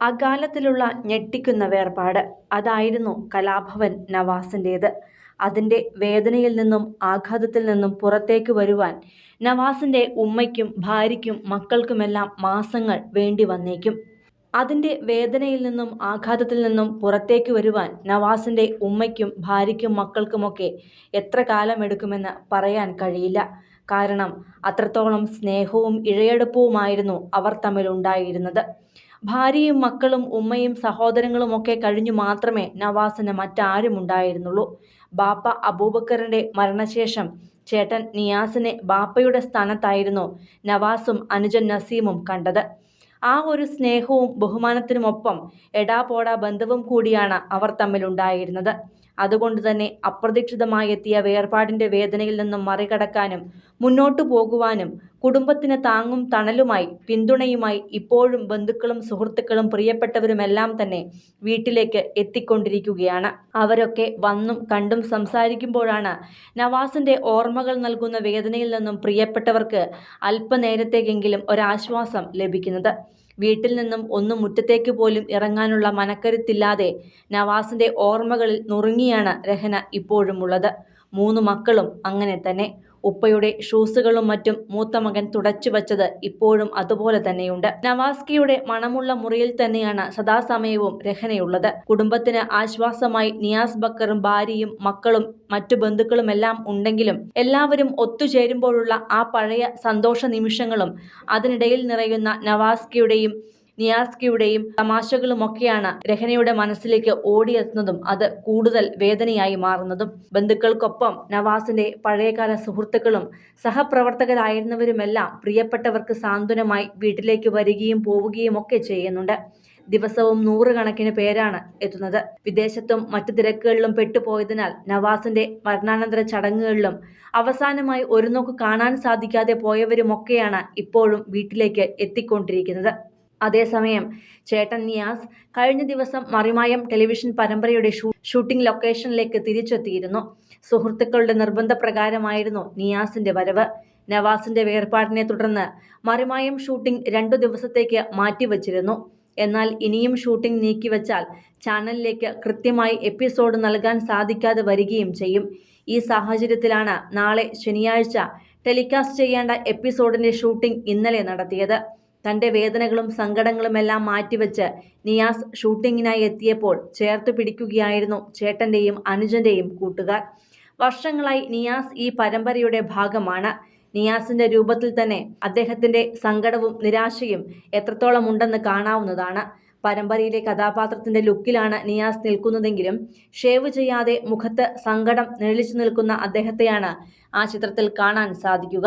അകാലത്തിലുള്ള ഞെട്ടിക്കുന്ന വേർപാട്. അതായിരുന്നു കലാഭവൻ നവാസിന്റേത് അതിന്റെ വേദനയിൽ നിന്നും ആഘാതത്തിൽ നിന്നും പുറത്തേക്ക് വരുവാൻ നവാസിന്റെ ഉമ്മയ്ക്കും ഭാര്യയ്ക്കും മക്കൾക്കുമെല്ലാം മാസങ്ങൾ വേണ്ടി വന്നേക്കും. അതിന്റെ വേദനയിൽ നിന്നും ആഘാതത്തിൽ നിന്നും പുറത്തേക്ക് വരുവാൻ നവാസിന്റെ ഉമ്മയ്ക്കും ഭാര്യയ്ക്കും മക്കൾക്കുമൊക്കെ എത്ര കാലമെടുക്കുമെന്ന് പറയാൻ കഴിയില്ല. കാരണം അത്രത്തോളം സ്നേഹവും ഇഴയെടുപ്പവുമായിരുന്നു അവർ തമ്മിലുണ്ടായിരുന്നത്. ഭാര്യയും മക്കളും ഉമ്മയും സഹോദരങ്ങളും ഒക്കെ കഴിഞ്ഞു മാത്രമേ നവാസിന് മറ്റാരും ഉണ്ടായിരുന്നുള്ളൂ. ബാപ്പ അബൂബക്കറിന്റെ മരണശേഷം ചേട്ടൻ നിയാസിനെ ബാപ്പയുടെ സ്ഥാനത്തായിരുന്നു നവാസും അനുജൻ നസീമും കണ്ടത്. ആ ഒരു സ്നേഹവും ബഹുമാനത്തിനുമൊപ്പം എടാപോടാ ബന്ധവും കൂടിയാണ് അവർ തമ്മിലുണ്ടായിരുന്നത്. അതുകൊണ്ട് തന്നെ അപ്രതീക്ഷിതമായി എത്തിയ വേർപാടിന്റെ വേദനയിൽ നിന്നും മറികടക്കാനും മുന്നോട്ടു പോകുവാനും കുടുംബത്തിന് താങ്ങും തണലുമായി പിന്തുണയുമായി ഇപ്പോഴും ബന്ധുക്കളും സുഹൃത്തുക്കളും പ്രിയപ്പെട്ടവരുമെല്ലാം തന്നെ വീട്ടിലേക്ക് എത്തിക്കൊണ്ടിരിക്കുകയാണ്. അവരൊക്കെ വന്നും കണ്ടും സംസാരിക്കുമ്പോഴാണ് നവാസിന്റെ ഓർമ്മകൾ നൽകുന്ന വേദനയിൽ നിന്നും പ്രിയപ്പെട്ടവർക്ക് അല്പനേരത്തേക്കെങ്കിലും ഒരാശ്വാസം ലഭിക്കുന്നത്. വീട്ടിൽ നിന്നും ഒന്ന് മുറ്റത്തേക്ക് പോലും ഇറങ്ങാനുള്ള മനക്കരുത്തില്ലാതെ നവാസിന്റെ ഓർമ്മകളിൽ നുറുങ്ങിയാണ് രഹന ഇപ്പോഴും ഉള്ളത് മൂന്ന് മക്കളും അങ്ങനെ തന്നെ. ഉപ്പയുടെ ഷൂസുകളും മറ്റും മൂത്ത മകൻ തുടച്ചു വച്ചത് ഇപ്പോഴും അതുപോലെ തന്നെയുണ്ട്. നവാസ്കിയുടെ മണമുള്ള മുറിയിൽ തന്നെയാണ് സദാസമയവും രഹനയുള്ളത്. കുടുംബത്തിന് ആശ്വാസമായി നിയാസ് ബക്കറും ഭാര്യയും മക്കളും മറ്റു ബന്ധുക്കളുമെല്ലാം ഉണ്ടെങ്കിലും എല്ലാവരും ഒത്തുചേരുമ്പോഴുള്ള ആ പഴയ സന്തോഷ നിമിഷങ്ങളും അതിനിടയിൽ നിറയുന്ന നവാസ്കിയുടെയും നിയാസ്കിയുടെയും തമാശകളുമൊക്കെയാണ് രഹനയുടെ മനസ്സിലേക്ക് ഓടിയെത്തുന്നതും അത് കൂടുതൽ വേദനയായി മാറുന്നതും. ബന്ധുക്കൾക്കൊപ്പം നവാസിന്റെ പഴയകാല സുഹൃത്തുക്കളും സഹപ്രവർത്തകരായിരുന്നവരുമെല്ലാം പ്രിയപ്പെട്ടവർക്ക് സാന്ത്വനമായി വീട്ടിലേക്ക് വരികയും പോവുകയും ഒക്കെ ചെയ്യുന്നുണ്ട്. ദിവസവും നൂറുകണക്കിന് പേരാണ് എത്തുന്നത്. വിദേശത്തും മറ്റു തിരക്കുകളിലും പെട്ടുപോയതിനാൽ നവാസിന്റെ മരണാനന്തര ചടങ്ങുകളിലും അവസാനമായി ഒരു നോക്ക് കാണാൻ സാധിക്കാതെ പോയവരുമൊക്കെയാണ് ഇപ്പോഴും വീട്ടിലേക്ക് എത്തിക്കൊണ്ടിരിക്കുന്നത്. അതേസമയം ചേട്ടൻ നിയാസ് കഴിഞ്ഞ ദിവസം മറിമായം ടെലിവിഷൻ പരമ്പരയുടെ ഷൂട്ടിംഗ് ലൊക്കേഷനിലേക്ക് തിരിച്ചെത്തിയിരുന്നു. സുഹൃത്തുക്കളുടെ നിർബന്ധപ്രകാരമായിരുന്നു നിയാസിന്റെ വരവ്. നവാസിന്റെ വേർപാടിനെ തുടർന്ന് മറിമായം ഷൂട്ടിംഗ് രണ്ടു ദിവസത്തേക്ക് മാറ്റിവച്ചിരുന്നു. എന്നാൽ ഇനിയും ഷൂട്ടിംഗ് നീക്കിവച്ചാൽ ചാനലിലേക്ക് കൃത്യമായി എപ്പിസോഡ് നൽകാൻ സാധിക്കാതെ വരികയും ചെയ്യും. ഈ സാഹചര്യത്തിലാണ് നാളെ ശനിയാഴ്ച ടെലികാസ്റ്റ് ചെയ്യേണ്ട എപ്പിസോഡിന്റെ ഷൂട്ടിംഗ് ഇന്നലെ നടത്തിയത്. തന്റെ വേദനകളും സങ്കടങ്ങളുമെല്ലാം മാറ്റിവെച്ച് നിയാസ് ഷൂട്ടിങ്ങിനായി എത്തിയപ്പോൾ ചേർത്ത് പിടിക്കുകയായിരുന്നു ചേട്ടന്റെയും അനുജന്റെയും കൂട്ടുകാർ. വർഷങ്ങളായി നിയാസ് ഈ പരമ്പരയുടെ ഭാഗമാണ്. നിയാസിന്റെ രൂപത്തിൽ തന്നെ അദ്ദേഹത്തിന്റെ സങ്കടവും നിരാശയും എത്രത്തോളം ഉണ്ടെന്ന് കാണാവുന്നതാണ്. പരമ്പരയിലെ കഥാപാത്രത്തിന്റെ ലുക്കിലാണ് നിയാസ് നിൽക്കുന്നതെങ്കിലും ഷേവ് ചെയ്യാതെ മുഖത്ത് സങ്കടം നിഴലിച്ചു നിൽക്കുന്ന അദ്ദേഹത്തെയാണ് ആ ചിത്രത്തിൽ കാണാൻ സാധിക്കുക.